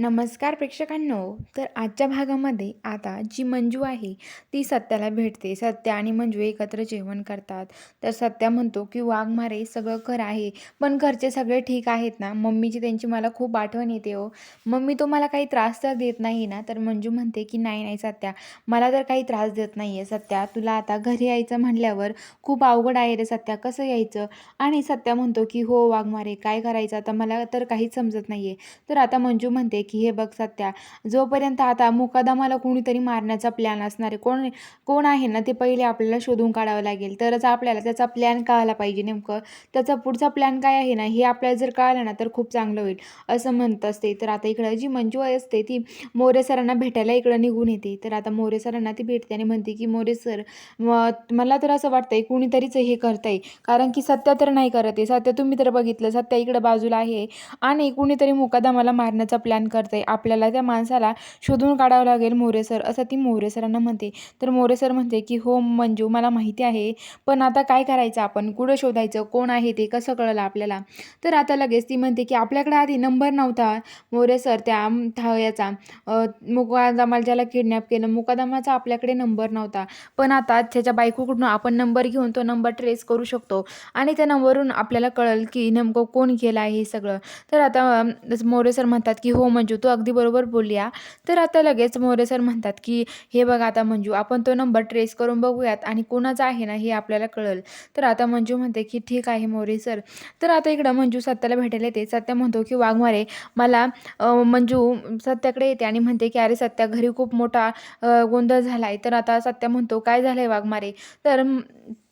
नमस्कार प्रेक्षकांनो. तर आजच्या भागामध्ये आता जी मंजू आहे ती सत्याला भेटते. सत्या आणि मंजू एकत्र जेवण करतात. तर सत्या म्हणतो की वाघमारे सगळं खरं आहे. पण घरचे सगळे ठीक आहेत ना? मम्मीची त्यांची मला खूप आठवण येते हो. मम्मी तो मला काही त्रास तर देत नाही ना? तर मंजू म्हणते की नाही नाही सत्या. मला तर काही त्रास देत नाही आहे सत्या तुला आता घरी यायचं म्हणल्यावर खूप अवघड आहे रे सत्या. कसं यायचं? आणि सत्या म्हणतो की हो वाघमारे काय करायचं? आता मला तर काहीच समजत नाही आहे तर आता मंजू म्हणते की हे बघ सत्या जोपर्यंत आता मुकादमाला कोणीतरी मारण्याचा प्लॅन असणार आहे कोण कोण आहे ना ते पहिले आपल्याला शोधून काढावं लागेल. तरच आपल्याला त्याचा प्लॅन कळायला पाहिजे नेमकं. त्याचा पुढचा प्लॅन काय आहे ना हे आपल्याला जर कळालं ना तर खूप चांगलं होईल असं म्हणत असते. तर आता इकडं जी मंजू असते ती मोरे सरांना भेटायला इकडं निघून येते. तर आता मोरे सरांना ती भेटते आणि म्हणते की मोरे सर मला तर असं वाटतंय कुणीतरीच हे करतंय. कारण की सत्या तर नाही करत आहे. सत्या तुम्ही तर बघितलं सत्या इकडं बाजूला आहे. आणि कुणीतरी मुकादमाला मारण्याचा प्लॅन करते. आपल्याला त्या माणसाला शोधून काढावं लागेल मोरे सर. असं ती मोरे सरांना म्हणते. तर मोरे सर म्हणते की हो मंजू मला माहिती आहे पण आता काय करायचं आपण? कुठं शोधायचं? कोण आहे ते? कसं कळलं आपल्याला? तर आता लगेच ती म्हणते की आपल्याकडे आधी नंबर नव्हता मोरे सर त्या अम, था याचा मुकादमाला ज्याला किडनॅप केलं. मुकादमाचा आपल्याकडे नंबर नव्हता. पण आता त्याच्या बायकोकडून आपण नंबर घेऊन तो नंबर ट्रेस करू शकतो. आणि त्या नंबरवरून आपल्याला कळेल की नेमकं कोण केलं आहे हे सगळं. तर आता मोरे सर म्हणतात की हो मंजू तू अगदी बरोबर बोलली तर आता लगेच मोरे सर म्हणतात की हे बघा आता मंजू आपण तो नंबर ट्रेस करून बघूयात आणि कोणाचा आहे ना हे आपल्याला कळेल. तर आता मंजू म्हणते की ठीक आहे मोरे सर. तर आता इकडं मंजू सत्याला भेटायला येते. सत्या म्हणतो की वाघमारे मला मंजू सत्याकडे येते आणि म्हणते की अरे सत्या घरी खूप मोठा गोंधळ झाला आहे तर आता सत्या म्हणतो काय झालं आहे वाघमारे तर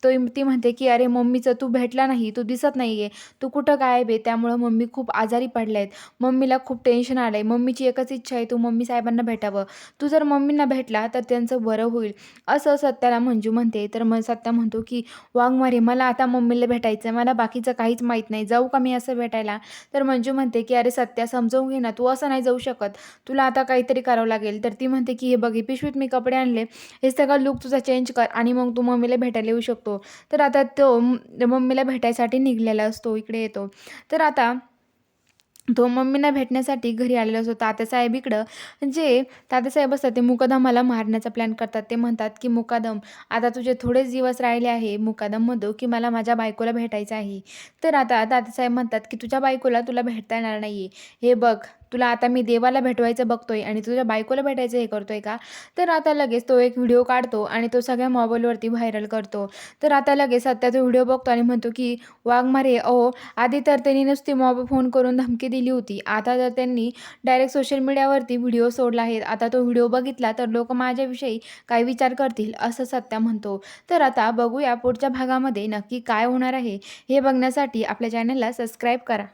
तो ती म्हणते की अरे मम्मीचं तू भेटला नाही तू दिसत नाही आहे तू कुठं गायब आहे? त्यामुळं मम्मी खूप आजारी पडल्या आहेत मम्मीला खूप टेन्शन आलं आहे मम्मीची एकच इच्छा आहे तू मम्मी साहेबांना भेटावं. तू जर मम्मींना भेटला तर त्यांचं बरं होईल. असं सत्याला मंजू म्हणते. तर मग सत्या म्हणतो की वाघमारे मला आता मम्मीला भेटायचं आहे मला बाकीचं काहीच माहीत नाही. जाऊ का मी असं भेटायला? तर मंजू म्हणते की अरे सत्या समजवून घे ना. तू असं नाही जाऊ शकत. तुला आता काहीतरी करावं लागेल. तर ती म्हणते की हे बघ पिशवीत मी कपडे आणले. हे सगळं लुक तुझा चेंज कर आणि मग तू मम्मीला भेटायला येऊ शकतो. तर आता तो मम्मीला भेटायसाठी निघलेला असतो इकडे येतो. तर आता तो मम्मीना भेटण्यासाठी घरी आलेला असतो. तात्यासाहेब इकडं जे तात्यासाहेब असतात ते मुकादमाला मारण्याचा प्लॅन करतात. ते म्हणतात की मुकादम आता तुझे थोडेच दिवस राहिले आहे मुकादम म्हणतो की मला माझ्या बायकोला भेटायचं आहे. तर आता तात्यासाहेब म्हणतात की तुझ्या बायकोला तुला भेटता येणार नाही आहे हे बघ तुला आता मी देवाला भेटवायचं बघतोय आणि तुझ्या बायकोला भेटायचं हे करतोय का? तर आता लगेच तो एक व्हिडिओ काढतो आणि तो सगळ्या मोबाईलवरती व्हायरल करतो. तर आता लगेच सत्या तो व्हिडिओ बघतो आणि म्हणतो की वाघमारे अहो आधी तर त्यांनी नुसती मॉब फोन करून धमकी दिली होती. आता तर त्यांनी डायरेक्ट सोशल मीडियावरती व्हिडिओ सोडला आहे आता तो व्हिडिओ बघितला तर लोक माझ्याविषयी काय विचार करतील? असं सत्या म्हणतो. तर आता बघूया पुढच्या भागामध्ये नक्की काय होणार आहे. हे बघण्यासाठी आपल्या चॅनलला सबस्क्राईब करा.